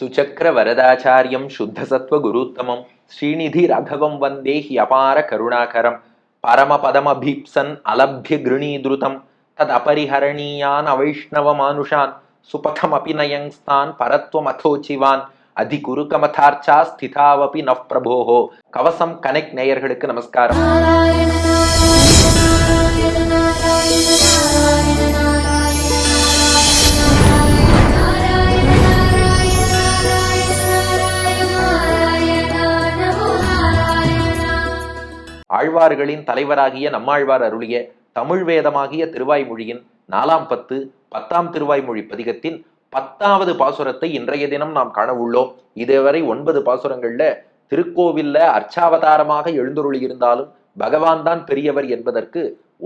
சுச்சக்கர வரதாச்சாரியம் சுத்தசத்வ குருத்தமம் ஸ்ரீநிதி ரகவம் வந்தே ஹியபார கருணாகரம் பரமபதமபீப்சன் அலப்ய கிருணீதுருதம் தத் அபரிஹரணீயான் அவைஷ்ணவ மானுஷான் சுபகமபி நயங்ஸ்தான் பரத்வமதோச்சிவான் அதிகுருகமதார்ச்சா ஸ்திதாவபி now பிரபோஹோ கவசம் connect நேயர்களுக்கு நமஸ்காரம் ஆழ்வார்களின் தலைவராகிய நம்மாழ்வார் அருளிய தமிழ் வேதமாகிய திருவாய்மொழியின் நாலாம் பத்து பத்தாம் திருவாய்மொழி பதிகத்தின் பத்தாவது பாசுரத்தை இன்றைய தினம் நாம் காண உள்ளோம் இதுவரை ஒன்பது பாசுரங்கள்ல திருக்கோவில்ல அர்ச்சாவதாரமாக எழுந்தருளி இருந்தாலும் பகவான் தான் பெரியவர் என்பதற்கு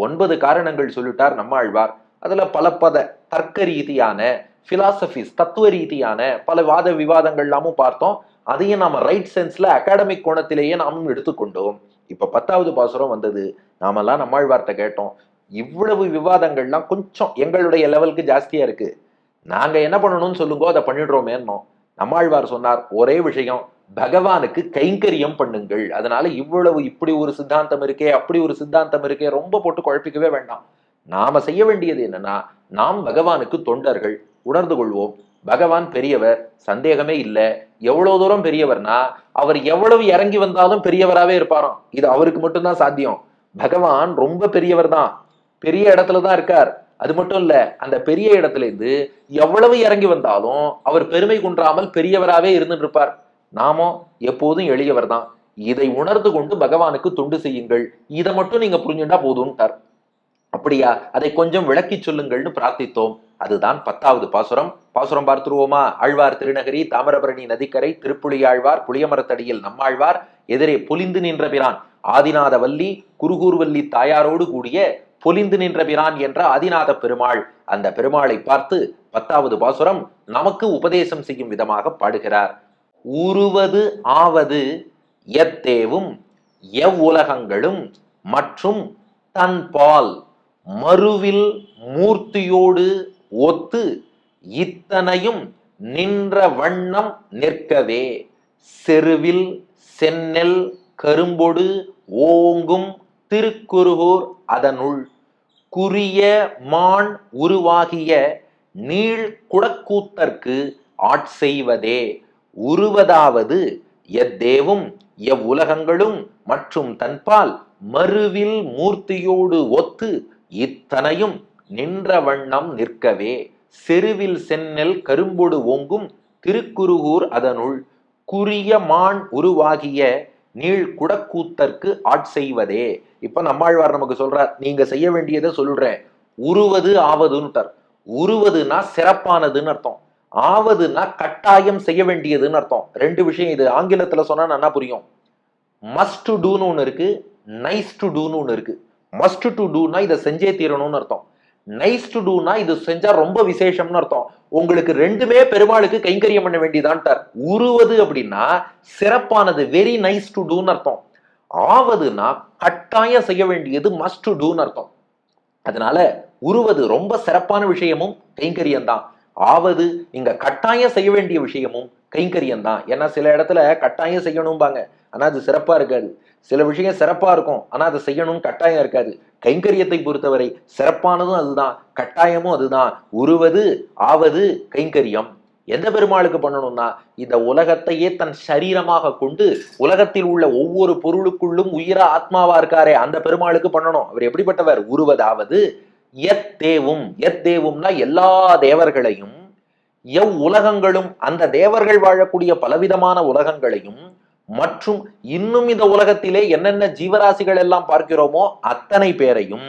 ஒன்பது காரணங்கள் சொல்லிட்டார் நம்மாழ்வார். அதுல பல பத தர்க்க ரீதியான பிலாசபிஸ் தத்துவ ரீதியான பல வாத விவாதங்கள்லாமும் பார்த்தோம். அதையும் நாம ரைட் சென்ஸ்ல அகாடமிக் கோணத்திலேயே நாமும் எடுத்துக்கொண்டோம். இப்போ பத்தாவது பாசுரம் வந்தது. நாமெல்லாம் நம்மாழ்வார்த்தை கேட்டோம். இவ்வளவு விவாதங்கள்லாம் கொஞ்சம் எங்களுடைய லெவலுக்கு ஜாஸ்தியாக இருக்குது நாங்கள் என்ன பண்ணணும்னு சொல்லுங்கோ அதை பண்ணிடுறோமேன்னோம். நம்மாழ்வார் சொன்னார் ஒரே விஷயம் பகவானுக்கு கைங்கரியம் பண்ணுங்கள். அதனால இவ்வளவு இப்படி ஒரு சித்தாந்தம் இருக்கே அப்படி ஒரு சித்தாந்தம் இருக்கே ரொம்ப போட்டு குழப்பிக்கவே வேண்டாம். நாம செய்ய வேண்டியது என்னன்னா நாம் பகவானுக்கு தொண்டர்கள். உணர்ந்து கொள்வோம். பகவான் பெரியவர் சந்தேகமே இல்லை. எவ்வளவு தூரம் பெரியவர்னா அவர் எவ்வளவு இறங்கி வந்தாலும் பெரியவராகவே இருப்பாராம். இது அவருக்கு மட்டும்தான் சாத்தியம். பகவான் ரொம்ப பெரியவர் தான் பெரிய இடத்துல தான் இருக்கார். அது மட்டும் இல்ல அந்த பெரிய இடத்துல இருந்து எவ்வளவு இறங்கி வந்தாலும் அவர் பெருமை குன்றாமல் பெரியவராகவே இருந்துட்டு இருப்பார். நாமோ எப்போதும் எளியவர் தான் இதை உணர்ந்து கொண்டு பகவானுக்கு தொண்டு செய்யுங்கள். இதை மட்டும் நீங்க புரிஞ்சுட்டா போதும்ட்டார். அப்படியா? அதை கொஞ்சம் விளக்கி சொல்லுங்கள்னு பிரார்த்தித்தோம். அதுதான் பத்தாவது பாசுரம். பாசுரம் பார்த்துருவோமா? ஆழ்வார் திருநகரி தாமிரபரணி நதிக்கரை திருப்புலியாழ்வார் புளியமரத்தடியில் நம்மாழ்வார் எதிரே பொலிந்து நின்ற பிரான் ஆதிநாத வல்லி குருகூர்வல்லி தாயாரோடு கூடிய பொலிந்து நின்ற பிரான் என்ற ஆதிநாத பெருமாள். அந்த பெருமாளை பார்த்து பத்தாவது பாசுரம் நமக்கு உபதேசம் செய்யும் விதமாக பாடுகிறார். உருவது ஆவது எத்தேவும் எவ்வுலகங்களும் மற்றும் தன்பால் மறுவில் மூர்த்தியோடு ஒத்து இத்தனையும் நின்ற வண்ணம் நிற்கவே. செருவில் செந்நெல் கரும்பொடு ஓங்கும் திருக்குறுகூர் அதனுள். குறிய மான் உருவாகிய நீள் குடக்கூத்தற்கு ஆட்செய்வதே உருவதாவது எத்தேவும் எவ்வுலகங்களும் மற்றும் தன்பால் மறுவில் மூர்த்தியோடு ஒத்து இத்தனையும் நின்ற வண்ணம் நிற்கவே செருவில் சென்னல் கரும்பொடு ஓங்கும் திருக்குருகூர் அதனுள் குறிய மான் உருவாகிய நீள் குடக்கூத்தற்கு ஆட்செய்வதே இப்ப நம்மாழ்வார் நமக்கு சொல்றார் நீங்க செய்ய வேண்டியதை சொல்றேன். உருவது ஆவதுன்னுட்டார். உருவதுன்னா சிறப்பானதுன்னு அர்த்தம். ஆவதுன்னா கட்டாயம் செய்ய வேண்டியதுன்னு அர்த்தம். ரெண்டு விஷயம் இது. ஆங்கிலத்துல சொன்னா நல்லா புரியும். மஸ்ட் டூன்னு ஒன்று இருக்கு. நைஸ் டு டூன்னு ஒன்று இருக்கு. மஸ்ட் டு டூனா இதை செஞ்சே தீரணும்னு அர்த்தம். நைஸ் டு டூனா இது செஞ்சா ரொம்ப விசேஷம்னு அர்த்தம். உங்களுக்கு ரெண்டுமே பெருமாளுக்கு கைங்கரியம் பண்ண வேண்டியதான்ட்டார். உருவது அப்படின்னா சிறப்பானது வெரி நைஸ் டு டூன்னு அர்த்தம். ஆவதுன்னா கட்டாயம் செய்ய வேண்டியது மஸ்ட் டு டூன்னு அர்த்தம். அதனால உருவது ரொம்ப சிறப்பான விஷயமும் கைங்கரியம் தான். ஆவது இங்க கட்டாயம் செய்ய வேண்டிய விஷயமும் கைங்கரியம் தான். ஏன்னா சில இடத்துல கட்டாயம் செய்யணும்பாங்க. ஆனா அது சிறப்பா இருக்காது. சில விஷயம் சிறப்பாக இருக்கும். ஆனால் அதை செய்யணும்னு கட்டாயம் இருக்காது. கைங்கரியத்தை பொறுத்தவரை சிறப்பானதும் அதுதான். கட்டாயமும் அதுதான். உருவது ஆவது கைங்கரியம். எந்த பெருமாளுக்கு பண்ணணும்னா இந்த உலகத்தையே தன் சரீரமாக கொண்டு உலகத்தில் உள்ள ஒவ்வொரு பொருளுக்குள்ளும் உயிரா ஆத்மாவா இருக்காரே அந்த பெருமாளுக்கு பண்ணணும். அவர் எப்படிப்பட்டவர்? உருவதாவது எத் தேவும் எத் தேவும்னா எல்லா தேவர்களையும் எவ் உலகங்களும் அந்த தேவர்கள் வாழக்கூடிய பலவிதமான உலகங்களையும் மற்றும் இன்னும் இந்த உலகத்திலே என்னென்ன ஜீவராசிகள் எல்லாம் பார்க்கிறோமோ அத்தனை பேரையும்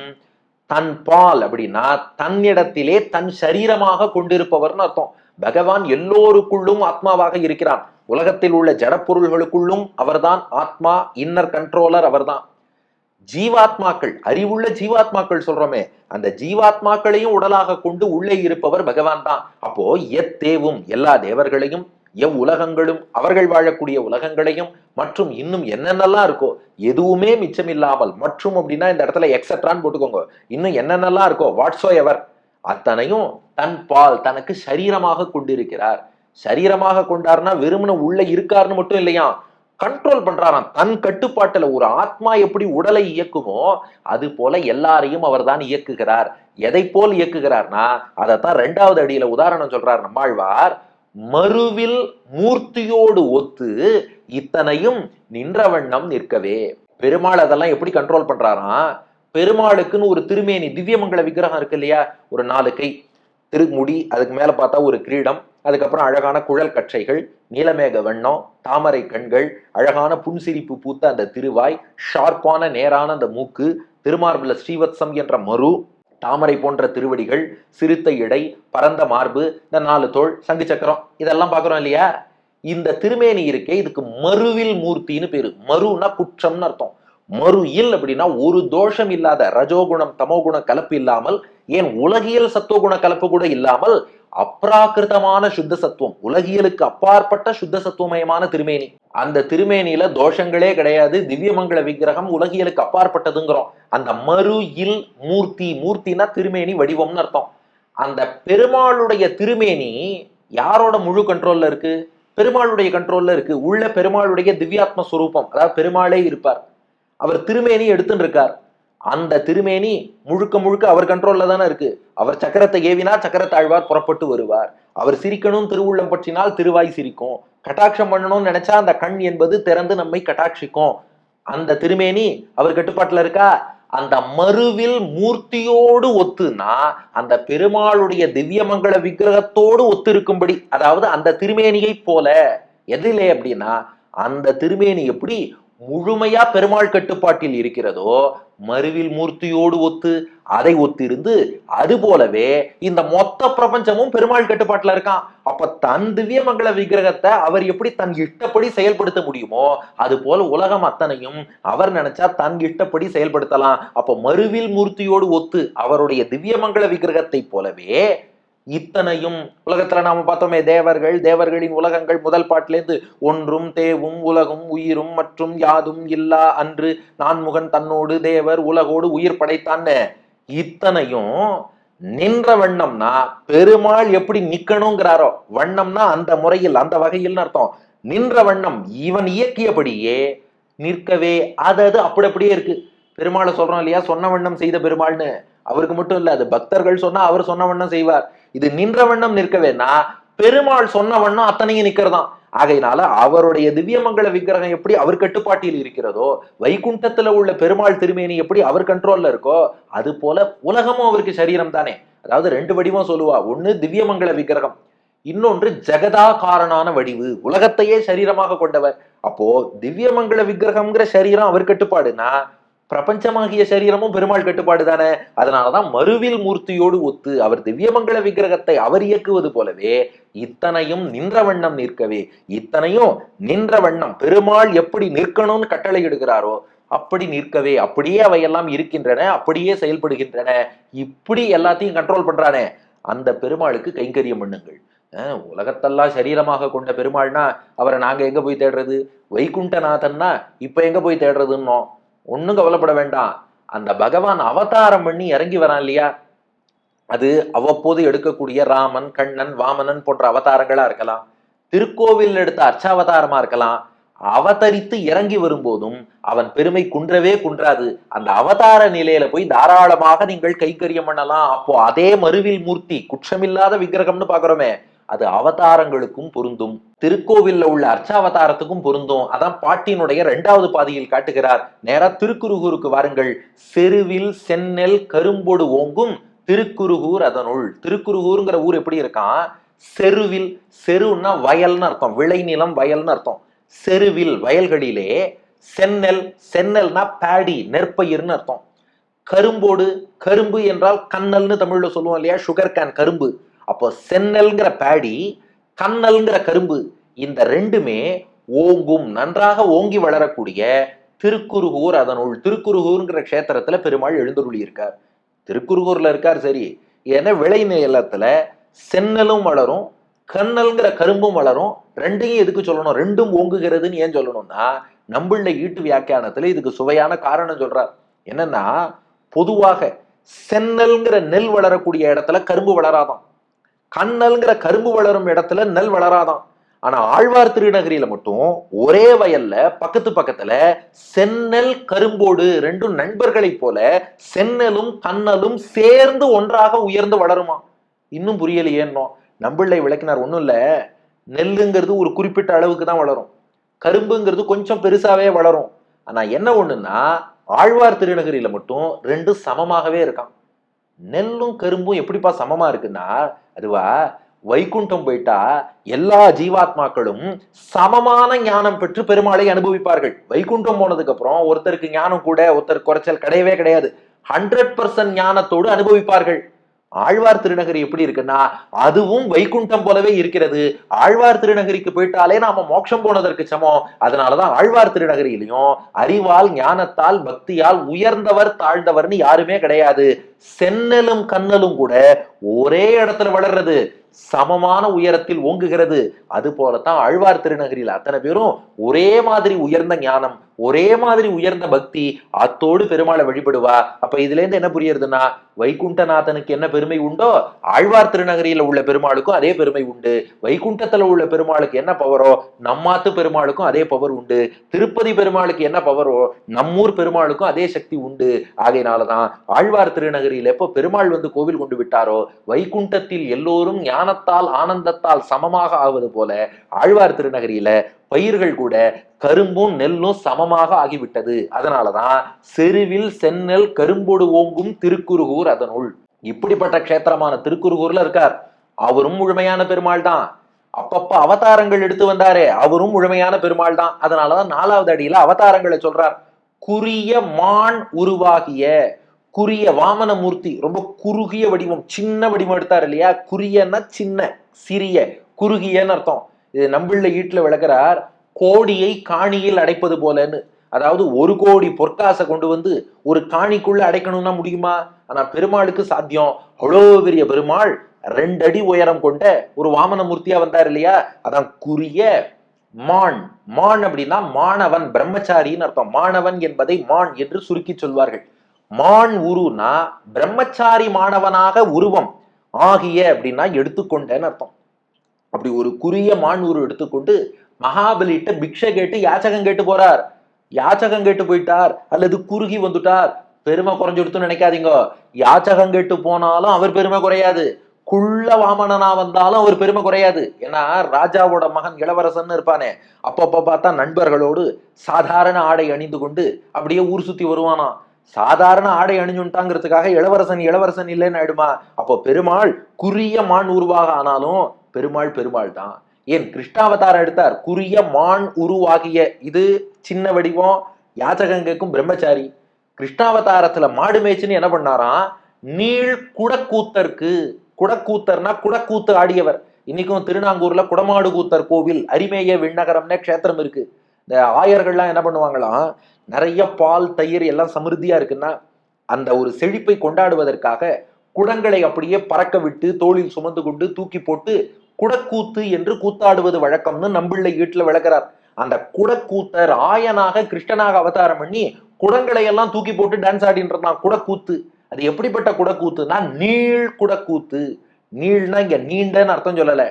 தன் பால் அப்படின்னா தன்னிடத்திலே தன் சரீரமாக கொண்டிருப்பவர்னு அர்த்தம். பகவான் எல்லோருக்குள்ளும் ஆத்மாவாக இருக்கிறான் உலகத்தில் உள்ள ஜடப்பொருள்களுக்குள்ளும் அவர்தான் ஆத்மா இன்னர் கண்ட்ரோலர் அவர்தான். ஜீவாத்மாக்கள் அறிவுள்ள ஜீவாத்மாக்கள் சொல்றோமே அந்த ஜீவாத்மாக்களையும் உடலாக கொண்டு உள்ளே இருப்பவர் பகவான் தான். அப்போ எத்தேவும் எல்லா தேவர்களையும் எவ் உலகங்களும் அவர்கள் வாழக்கூடிய உலகங்களையும் மற்றும் இன்னும் என்னென்னலாம் இருக்கோ எதுவுமே மிச்சமில்லாமல் மற்றும் அப்படின்னா இந்த இடத்துல எக்ஸட்ரான்னு போட்டுக்கோங்க. இன்னும் என்னென்னலாம் இருக்கோ வாட்ஸோ எவர் அத்தனையும் தன் பால் தனக்கு சரீரமாக கொண்டிருக்கிறார். சரீரமாக கொண்டாருன்னா வெறுமன உள்ள இருக்காருன்னு மட்டும் இல்லையா? கண்ட்ரோல் பண்றாராம். தன் கட்டுப்பாட்டுல ஒரு ஆத்மா எப்படி உடலை இயக்குமோ அது போல எல்லாரையும் அவர்தான் இயக்குகிறார். எதை போல் இயக்குகிறார்னா அதைத்தான் ரெண்டாவது அடியில உதாரணம் சொல்றார் நம்மாழ்வார். மறுவில் மூர்த்தியோடு ஒத்து இத்தனையும் நின்ற வண்ணம் நிற்கவே. பெருமாள் அதெல்லாம் எப்படி கண்ட்ரோல் பண்றாராம் பெருமாளுக்குன்னு ஒரு திருமேனி திவ்யமங்கல விக்கிரகம் இருக்கு இல்லையா? ஒரு நாலு கை. திருமுடி அதுக்கு மேல பார்த்தா ஒரு கிரீடம் அதுக்கப்புறம் அழகான குழல் கற்றைகள் நீலமேக வண்ணம் தாமரை கண்கள் அழகான புன்சிரிப்பு பூத்த அந்த திருவாய் ஷார்ப்பான நேரான அந்த மூக்கு திருமார்பில ஸ்ரீவத்சம் என்ற மறு தாமரை போன்ற திருவடிகள் சிறுத்தை இடை பரந்த மார்பு இந்த நாலு தோல் சங்கு சக்கரம் இதெல்லாம் பார்க்குறோம் இல்லையா? இந்த திருமேனி இருக்கே இதுக்கு மறுவில் மூர்த்தின்னு பேரு. மறுனா குற்றம்னு அர்த்தம். மறு இல் அப்படின்னா ஒரு தோஷம் இல்லாத ரஜோகுணம் தமோகுண கலப்பு இல்லாமல் ஏன் உலகியல் சத்துவகுண கலப்பு கூட இல்லாமல் அப்ராகிருதமான சுத்த சத்துவம் உலகியலுக்கு அப்பாற்பட்ட சுத்த சத்துவமயமான திருமேனி. அந்த திருமேனியில தோஷங்களே கிடையாது திவ்யமங்கல விக்கிரகம் உலகியலுக்கு அப்பாற்பட்டதுங்கிறோம். அந்த மறு இல் மூர்த்தி மூர்த்தினா திருமேனி வடிவம்னு அர்த்தம். அந்த பெருமாளுடைய திருமேனி யாரோட முழு கண்ட்ரோல்ல இருக்கு? பெருமாளுடைய கண்ட்ரோல்ல இருக்கு. உள்ள பெருமாளுடைய திவ்யாத்ம ஸ்வரூபம் அதாவது பெருமாளே இருப்பார். அவர் திருமேனி எடுத்துன்னு இருக்கார் அந்த திருமேனி முழுக்க முழுக்க அவர் கண்ட்ரோல்ல தானே இருக்கு. அவர் சக்கரத்தை ஏவினா சக்கரத்தாழ்வார் புறப்பட்டு வருவார். அவர் சிரிக்கணும் திருவுள்ளம் பற்றினால் திருவாய் சிரிக்கும். கட்டாட்சம் பண்ணணும்னு நினைச்சா அந்த கண் என்பது திறந்து நம்மை கட்டாட்சிக்கும். அந்த திருமேனி அவர் கட்டுப்பாட்டுல இருக்கா? அந்த மறுவில் மூர்த்தியோடு ஒத்துனா அந்த பெருமாளுடைய திவ்யமங்கள விக்கிரகத்தோடு ஒத்து இருக்கும்படி அதாவது அந்த திருமேனியை போல எதிலே அப்படின்னா அந்த திருமேனி எப்படி முழுமையா பெருமாள் கட்டுப்பாட்டில் இருக்கிறதோ மறுவில் மூர்த்தியோடு ஒத்து அதை ஒத்திருந்து அது போலவே இந்த மொத்த பிரபஞ்சமும் பெருமாள் கட்டுப்பாட்டுல இருக்கான். அப்ப தன் திவ்யமங்கள விக்கிரகத்தை அவர் எப்படி தன் இஷ்டப்படி செயல்படுத்த முடியுமோ அது போல உலகம் அத்தனையும் அவர் நினைச்சா தன் இஷ்டப்படி செயல்படுத்தலாம். அப்ப மறுவில் மூர்த்தியோடு ஒத்து அவருடைய திவ்யமங்கள விக்கிரகத்தை போலவே இத்தனையும் உலகத்துல நாம பார்த்தோமே தேவர்கள் தேவர்களின் உலகங்கள் முதல் பாட்டிலேருந்து ஒன்றும் தேவும் உலகும் உயிரும் மற்றும் யாதும் இல்லா அன்று நான்முகன் தன்னோடு தேவர் உலகோடு உயிர் படைத்தான்னு. இத்தனையும் நின்ற வண்ணம்னா பெருமாள் எப்படி நிக்கணுங்கிறாரோ வண்ணம்னா அந்த முறையில் அந்த வகையில் அர்த்தம். நின்ற வண்ணம் இவன் இயக்கியபடியே நிற்கவே அது அது அப்படி அப்படியே இருக்கு. பெருமாளை சொல்றோம் இல்லையா சொன்ன வண்ணம் செய்த பெருமாள்னு. அவருக்கு மட்டும் இல்ல அது பக்தர்கள் சொன்னா அவர் சொன்ன வண்ணம் செய்வார். இது நின்ற வண்ணம் நிற்கவேனா பெருமாள் சொன்ன வண்ணம் அத்தனையும் நிக்கிறதாம் ஆகையினால அவருடைய திவ்யமங்கல விக்கிரகம் எப்படி அவர் கட்டுப்பாட்டில் இருக்கிறதோ வைகுண்டத்துல உள்ள பெருமாள் திருமேனி எப்படி அவர் கண்ட்ரோல்ல இருக்கோ அது போல உலகமும் அவருக்கு சரீரம் தானே. அதாவது ரெண்டு வடிவம் சொல்லுவா. ஒண்ணு திவ்யமங்கல விக்கிரகம் இன்னொன்று ஜெகதா காரணான வடிவு. உலகத்தையே சரீரமாக கொண்டவர். அப்போ திவ்யமங்கல விக்கிரகம்ங்கிற சரீரம் அவர் கட்டுப்பாடுனா பிரபஞ்சமாகிய சரீரமும் பெருமாள் கட்டுப்பாடு தானே? அதனாலதான் மறுவில் மூர்த்தியோடு ஒத்து அவர் திவ்யமங்கல விக்கிரகத்தை அவர் இயக்குவது போலவே இத்தனையும் நின்ற வண்ணம் நிற்கவே. இத்தனையும் நின்ற வண்ணம் பெருமாள் எப்படி நிற்கணும்னு கட்டளை இடுகிறாரோ அப்படி நிற்கவே. அப்படியே அவையெல்லாம் இருக்கின்றன அப்படியே செயல்படுகின்றன. இப்படி எல்லாத்தையும் கண்ட்ரோல் பண்றானே. அந்த பெருமாளுக்கு கைங்கரியம் பண்ணுங்கள். உலகத்தெல்லாம் சரீரமாக கொண்ட பெருமாள்னா அவரை நாங்க எங்க போய் தேடுறது? வைகுண்டநாதன்னா இப்ப எங்க போய் தேடுறதுன்னோம்? ஒண்ணும் கவலைப்பட வேண்டாம். அந்த பகவான் அவதாரம் பண்ணி இறங்கி வரான் இல்லையா? அது அவ்வப்போது எடுக்கக்கூடிய ராமன் கண்ணன் வாமனன் போன்ற அவதாரங்களா இருக்கலாம். திருக்கோவில் எடுத்த அர்ச்சாவதாரமா இருக்கலாம். அவதரித்து இறங்கி வரும்போதும் அவன் பெருமை குன்றவே குன்றாது. அந்த அவதார நிலையில போய் தாராளமாக நீங்கள் கைக்கரியம் பண்ணலாம். அப்போ அதே மறுவில் மூர்த்தி குற்றமில்லாத விக்கிரகம்னு பாக்குறோமே அது அவதாரங்களுக்கும் பொருந்தும். திருக்கோவில்ல உள்ள அர்ச்சாவதாரத்துக்கும் பொருந்தும். அதான் பாட்டினுடைய இரண்டாவது பாதியில் காட்டுகிறார். நேரா திருக்குறுகூருக்கு வாருங்கள். செருவில் செந்நெல் கரும்பொடு ஓங்கும் திருக்குறுகூர் அதனுள். திருக்குறுகூருங்கிற ஊர் எப்படி இருக்கான் செருவில் செருன்னா வயல்னு அர்த்தம். விளைநிலம் வயல்னு அர்த்தம். செருவில் வயல்களிலே செந்நெல் சென்னல்னா பேடி நெற்பயிர்னு அர்த்தம். கரும்போடு கரும்பு என்றால் கண்ணல்னு தமிழ்ல சொல்லுவோம் இல்லையா? சுகர் கேன் கரும்பு. அப்போ சென்னல்ங்கிற பேடி கண்ணல்ங்கிற கரும்பு இந்த ரெண்டுமே ஓங்கும் நன்றாக ஓங்கி வளரக்கூடிய திருக்குறுகூர் அதனுள் திருக்குறுகூருங்கிற க்ஷேத்திரத்துல பெருமாள் எழுந்தருளி இருக்கார். திருக்குறுகூர்ல இருக்கார் சரி. ஏன்னா விளை நிலத்துல சென்னலும் வளரும் கண்ணல்ங்கிற கரும்பும் வளரும் ரெண்டையும் எதுக்கு சொல்லணும்? ரெண்டும் ஓங்குகிறதுன்னு ஏன் சொல்லணும்னா நம்மள ஈட்டு வியாக்கியானத்துல இதுக்கு சுவையான காரணம் சொல்றார். என்னன்னா பொதுவாக சென்னல்ங்கிற நெல் வளரக்கூடிய இடத்துல கரும்பு வளராதான் கண்ணல்ங்கிற கரும்பு வளரும் இடத்துல நெல் வளராதான் ஆனா ஆழ்வார் திருநகரியில மட்டும் ஒரே வயல்ல பக்கத்து பக்கத்துல செந்நெல் கரும்போடு ரெண்டும் நண்பர்களைப் போல செந்நெலும் கண்ணலும் சேர்ந்து ஒன்றாக உயர்ந்து வளருமா இன்னும் புரியலையேன்னோம் நம்பிள்ளை விளக்கினார் ஒண்ணும் இல்ல. நெல்லுங்கிறது ஒரு குறிப்பிட்ட அளவுக்கு தான் வளரும். கரும்புங்கிறது கொஞ்சம் பெருசாவே வளரும். ஆனா என்ன ஒண்ணுன்னா ஆழ்வார் திருநகரியில மட்டும் ரெண்டும் சமமாகவே இருக்கான் நெல்லும் கரும்பும் எப்படிப்பா சமமா இருக்குன்னா அதுவா வைகுண்டம் போயிட்டா எல்லா ஜீவாத்மாக்களும் சமமான ஞானம் பெற்று பெருமாளை அனுபவிப்பார்கள். வைகுண்டம் போனதுக்கு அப்புறம் ஒருத்தருக்கு ஞானம் கூட ஒருத்தர் குறைச்சல் கிடையவே கிடையாது. ஹண்ட்ரட் பர்சன்ட் ஞானத்தோடு அனுபவிப்பார்கள். ஆழ்வார் திருநகரி எப்படி இருக்குன்னா அதுவும் வைகுண்டம் போலவே இருக்கிறது. ஆழ்வார் திருநகரிக்கு போயிட்டாலே நாம மோட்சம் போனதற்கு சமம். அதனாலதான் ஆழ்வார் திருநகரியிலையும் அறிவால் ஞானத்தால் பக்தியால் உயர்ந்தவர் தாழ்ந்தவர்னு யாருமே கிடையாது. சென்னலும் கண்ணலும் கூட ஒரே இடத்துல வளர்றது. சமமான உயரத்தில் ஓங்குகிறது. அது போலத்தான் ஆழ்வார் திருநகரில் அத்தனை பேரும் ஒரே மாதிரி உயர்ந்த ஞானம் ஒரே மாதிரி உயர்ந்த பக்தி அத்தோடு பெருமாளை வழிபடுவா. அப்ப இதுல இருந்து என்ன புரியுறதுன்னா வைகுண்டநாதனுக்கு என்ன பெருமை உண்டோ ஆழ்வார் திருநகரியில உள்ள பெருமாளுக்கும் அதே பெருமை உண்டு. வைகுண்டத்துல உள்ள பெருமாளுக்கு என்ன பவரோ நம்மாத்து பெருமாளுக்கும் அதே பவர் உண்டு. திருப்பதி பெருமாளுக்கு என்ன பவரோ நம்மூர் பெருமாளுக்கும் அதே சக்தி உண்டு. ஆகையினாலதான் ஆழ்வார் திருநகரியில் எப்போ பெருமாள் வந்து கோவில் கொண்டு விட்டாரோ வைகுண்டத்தில் எல்லோரும் ஞான ஞானத்தால் ஆனந்தத்தால் சமமாக ஆவது போல ஆழ்வார் திருநகரியில பயிர்கள் கூட கரும்பும் நெல்லும் சமமாக ஆகிவிட்டது. அதனாலதான் செருவில் செந்நெல் கரும்போடு ஓங்கும் திருக்குறுகூர் அதனுள். இப்படிப்பட்ட க்ஷேத்திரமான திருக்குறுகூர்ல இருக்கார். அவரும் முழுமையான பெருமாள் தான். அப்பப்ப அவதாரங்கள் எடுத்து வந்தாரே அவரும் முழுமையான பெருமாள் தான். அதனாலதான் நாலாவது அடியில அவதாரங்களை சொல்றார். குறிய மான் உருவாகிய குறிய வாமனமூர்த்தி ரொம்ப குறுகிய வடிவம் சின்ன வடிவம் எடுத்தார் இல்லையா? குறியன்னா சின்ன சிறிய குறுகியன்னு அர்த்தம். இது நம்பிள்ள ஈட்டில் விளக்குறார் கோடியை காணியில் அடைப்பது போலன்னு. அதாவது ஒரு கோடி பொற்காசை கொண்டு வந்து ஒரு காணிக்குள்ள அடைக்கணும்னா முடியுமா? ஆனா பெருமாளுக்கு சாத்தியம். அவ்வளோ பெரிய பெருமாள் ரெண்டு அடி உயரம் கொண்ட ஒரு வாமனமூர்த்தியா வந்தார் இல்லையா? அதான் குறிய மான். மான் அப்படின்னா மாணவன் பிரம்மச்சாரின்னு அர்த்தம். மாணவன் என்பதை மான் என்று சுருக்கி சொல்வார்கள். மான் உருனா பிரம்மச்சாரி மாணவனாக உருவம் ஆகிய அப்படின்னா எடுத்துக்கொண்டேன்னு அர்த்தம். அப்படி ஒரு குறிய மான் உரு எடுத்துக்கொண்டு மகாபலிட்ட பிக்ஷை கேட்டு யாச்சகம் கேட்டு போறார். யாச்சகம் கேட்டு போயிட்டார். அல்லது குறுகி வந்துட்டார். பெருமை குறைஞ்சுடுத்துன்னு நினைக்காதீங்க. யாச்சகம் கேட்டு போனாலும் அவர் பெருமை குறையாது. குள்ள வாமனனா வந்தாலும் அவர் பெருமை குறையாது. ஏன்னா ராஜாவோட மகன் இளவரசன் இருப்பானே. அப்பப்ப பார்த்தா நண்பர்களோடு சாதாரண ஆடை அணிந்து கொண்டு அப்படியே ஊர் சுத்தி வருவானாம். சாதாரண ஆடை அணிஞ்சுட்டாங்கிறதுக்காக இளவரசன் இளவரசன் இல்லைன்னு ஆயிடுமா? அப்போ பெருமாள் குறிய மான் உருவாக ஆனாலும் பெருமாள் பெருமாள் தான். ஏன் கிருஷ்ணாவதாரம் எடுத்தார்? குறிய மான் உருவாகிய இது சின்ன வடிவம் யாச்சகங்கைக்கும் பிரம்மச்சாரி. கிருஷ்ணாவதாரத்துல மாடு மேய்ச்சின்னு என்ன பண்ணாராம்? நீள் குடக்கூத்தருக்கு குடக்கூத்தர்னா குடக்கூத்து ஆடியவர். இன்னைக்கும் திருநாங்கூர்ல குடமாடு கூத்தர் கோவில் அரிமேய விண்ணகரம்னே க்ஷேத்திரம் இருக்கு. இந்த ஆயர்கள்லாம் என்ன பண்ணுவாங்களாம்? நிறைய பால் தயிர் எல்லாம் சமிருத்தியா இருக்குன்னா அந்த ஒரு செழிப்பை கொண்டாடுவதற்காக குடங்களை அப்படியே பறக்க விட்டு தோளில் சுமந்து கொண்டு தூக்கி போட்டு குடக்கூத்து என்று கூத்தாடுவது வழக்கம்னு நம்பிள்ளை வீட்டுல விளக்குறார். அந்த குடக்கூத்தர் ஆயனாக கிருஷ்ணனாக அவதாரம் பண்ணி குடங்களை எல்லாம் தூக்கி போட்டு டான்ஸ் ஆடின்னு இருந்தான். குடக்கூத்து. அது எப்படிப்பட்ட குடக்கூத்துனா நீள் குடக்கூத்து. நீள்னா இங்க நீண்டன்னு அர்த்தம் சொல்லல.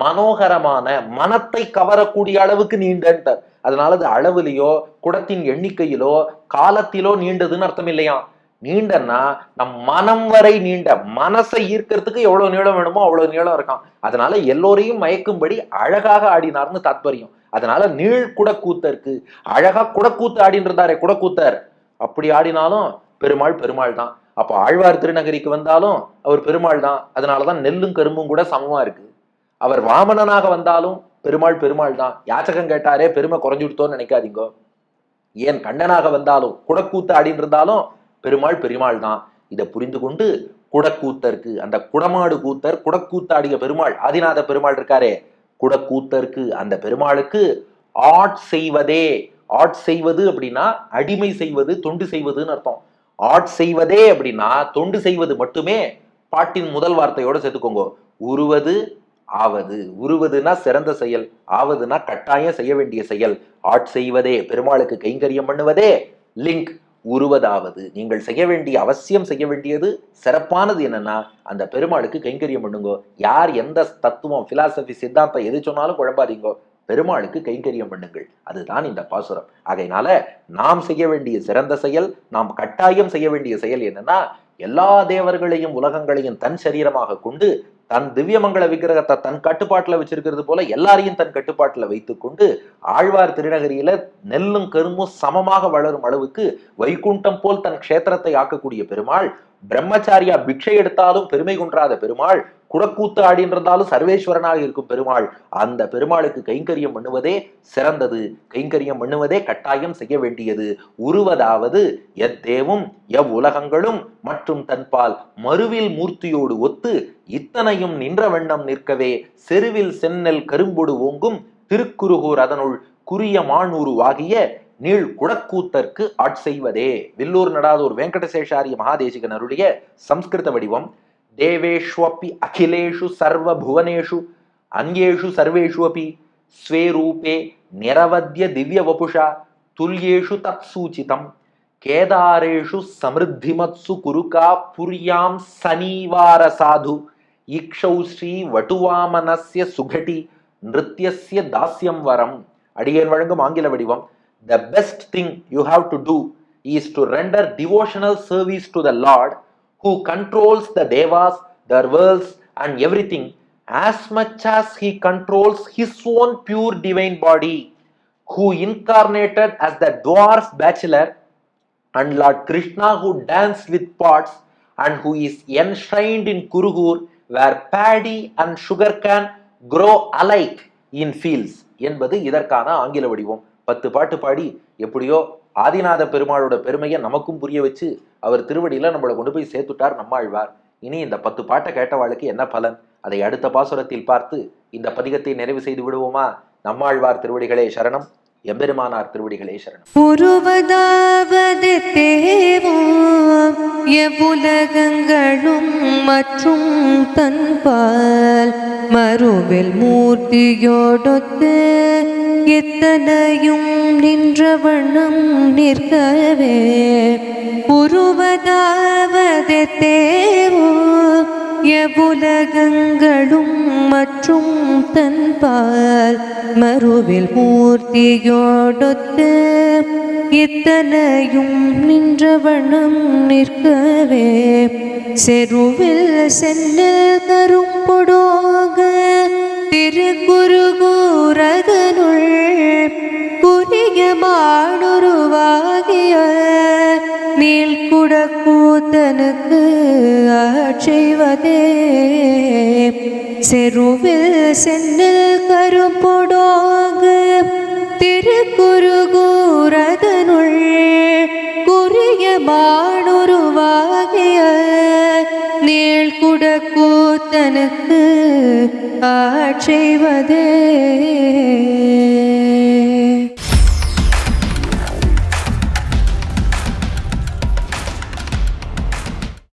மனோகரமான மனத்தை கவரக்கூடிய அளவுக்கு நீண்டன்ட்டார். அதனால அது அளவுலையோ குடத்தின் எண்ணிக்கையிலோ காலத்திலோ நீண்டதுன்னு அர்த்தம் இல்லையா நீண்டன்னா நம் மனம் வரை நீண்ட மனசை ஈர்க்கிறதுக்கு எவ்வளவு நீளம் வேணுமோ அவ்வளவு நீளம் இருக்கான். அதனால எல்லோரையும் மயக்கும்படி அழகாக ஆடினார்னு தாத்பரியம். அதனால நீள் குடக்கூத்தருக்கு அழகா குடக்கூத்து ஆடின்ட்ருந்தாரே குடக்கூத்தர். அப்படி ஆடினாலும் பெருமாள் பெருமாள் தான். அப்போ ஆழ்வார் திருநகரிக்கு வந்தாலும் அவர் பெருமாள் தான். அதனாலதான் நெல்லும் கரும்பும் கூட சமமா இருக்கு. அவர் வாமனனாக வந்தாலும் பெருமாள் பெருமாள் தான் யாச்சகம் கேட்டாரே பெருமை குறைஞ்சுடுத்தோன்னு நினைக்காதீங்க. ஏன் கண்ணனாக வந்தாலும் குடக்கூத்து இருந்தாலும் பெருமாள் பெருமாள் தான் இதை புரிந்து கொண்டு குடக்கூத்தருக்கு அந்த குடமாடு கூத்தர் குடக்கூத்தாடிய பெருமாள் ஆதிநாத பெருமாள் இருக்காரே குடக்கூத்தருக்கு அந்த பெருமாளுக்கு ஆட் செய்வதே ஆட் செய்வது அப்படின்னா அடிமை செய்வது தொண்டு செய்வதுன்னு அர்த்தம். ஆட் செய்வதே அப்படின்னா தொண்டு செய்வது மட்டுமே பாட்டின் முதல் வார்த்தையோட சேர்த்துக்கோங்க. உருவது ஆவது உருவதுனா சிறந்த செயல் ஆவதுனா கட்டாயம் செய்ய வேண்டிய செயல். ஆட் செய்வதே பெருமாளுக்கு கைங்கரியம் பண்ணுவதே லிங்க். உருவதாவது நீங்கள் செய்ய வேண்டிய அவசியம் செய்ய வேண்டியது சிறப்பானது என்னன்னா அந்த பெருமாளுக்கு கைங்கரியம் பண்ணுங்கோ. யார் எந்த தத்துவம் பிலாசபி சித்தாந்தம் எது சொன்னாலும் குழம்பாதீங்கோ. பெருமாளுக்கு கைங்கரியம் பண்ணுங்கள். அதுதான் இந்த பாசுரம். ஆகையினால நாம் செய்ய வேண்டிய சிறந்த செயல் நாம் கட்டாயம் செய்ய வேண்டிய செயல் என்னன்னா எல்லா தேவர்களையும் உலகங்களையும் தன் சரீரமாக கொண்டு தன் திவ்யமங்கள விக்கிரகத்தை தன் கட்டுப்பாட்டில் வச்சிருக்கிறது போல எல்லாரையும் தன் கட்டுப்பாட்டில் வைத்துக்கொண்டு ஆழ்வார் திருநகரியில நெல்லும் கரும்பும் சமமாக வளரும் அளவுக்கு வைகுண்டம் போல் தன் க்ஷேத்திரத்தை ஆக்கக்கூடிய பெருமாள் பிரம்மச்சாரியா பிக்ஷை எடுத்தாலும் பெருமை குன்றாத பெருமாள் குடக்கூத்து ஆடின்றிருந்தாலும் சர்வேஸ்வரனாக இருக்கும் பெருமாள். அந்த பெருமாளுக்கு கைங்கரியம் பண்ணுவதே சிறந்தது. கைங்கரியம் பண்ணுவதே கட்டாயம் செய்ய வேண்டியது. உருவதாவது எத்தேவும் எவ் உலகங்களும் மற்றும் தன்பால் மறுவில் மூர்த்தியோடு ஒத்து இத்தனையும் நின்ற வண்ணம் நிற்கவே செருவில் சென்னல் கரும்பொடு ஓங்கும் திருக்குறுகூர் அதனுள் குறிய மானூருவாகிய நீள் குடக்கூத்தற்கு ஆட்செய்வதே. வில்லூர் நடாதூர் வெங்கடசேஷாரிய மகாதேசிகன் அருளிய சம்ஸ்கிருத வடிவம் దేవేష్వపి అఖిలేషు సర్వభువనేషు అంగేషు సర్వేషు అపి స్వే రూపే నిరవధ్య దివ్య వపుష తుల్యేషు తత్సూచితం. కేదారేషు సమృద్ధిమత్సు కురుకా పుర్యాం సనీవార సాధు. ఇక్షౌ శ్రీ వటువామనస్య సుఘటి నృత్యస్య దాస్యం వరం. అడిగేన్ వడంగం ఆంగ్ల వడివం. The best thing you have to do is to render devotional service to the Lord. Who controls the devas, their worlds, and everything as much as he controls his own pure divine body, who incarnated as the dwarf bachelor, and Lord Krishna who danced with pots, and who is enshrined in Kurugur, where paddy and sugar can grow alike in fields என்பது இதற்கான ஆங்கில வடிவம் பத்து பாட்டு பாடி எப்படியோ ஆதிநாத பெருமாளோட பெருமையை நமக்கும் புரிய வச்சு அவர் திருவடியில் நம்மளை கொண்டு போய் சேர்த்துட்டார் நம்மாழ்வார். இனி இந்த பத்து பாட்டை கேட்டவாளுக்கு என்ன பலன்? அதை அடுத்த பாசுரத்தில் பார்த்து இந்த பதிகத்தை நிறைவு செய்து விடுவோமா? நம்மாழ்வார் திருவடிகளே சரணம் எம்பெருமானார் திருவடிகளே சரணம். உருவதாவது தேவோம் எவ்வுலகங்களும் மற்றும் தன்பால் மறுவில் மூர்த்தியோடொத்து எத்தனையும் நின்ற வண்ணம் நிற்கவே? உருவதாவது தேவோம் எவ்வுலகங்களும் மற்றும் தன்பால் மறுவில் மூர்த்தியோடொத்து இத்தனையும் நின்ற வண்ணம் நிற்கவே? செருவில் சென்னல் கரும்பொடோக அதனுள் புரிய மாணுருவாகிய மேல்குட கூத்தனுக்கு ஆட்சிவதே. செருவில் சென்னல் கரும்பொடோக திருக்குறுகு தனக்கு ஆட்செய்வதே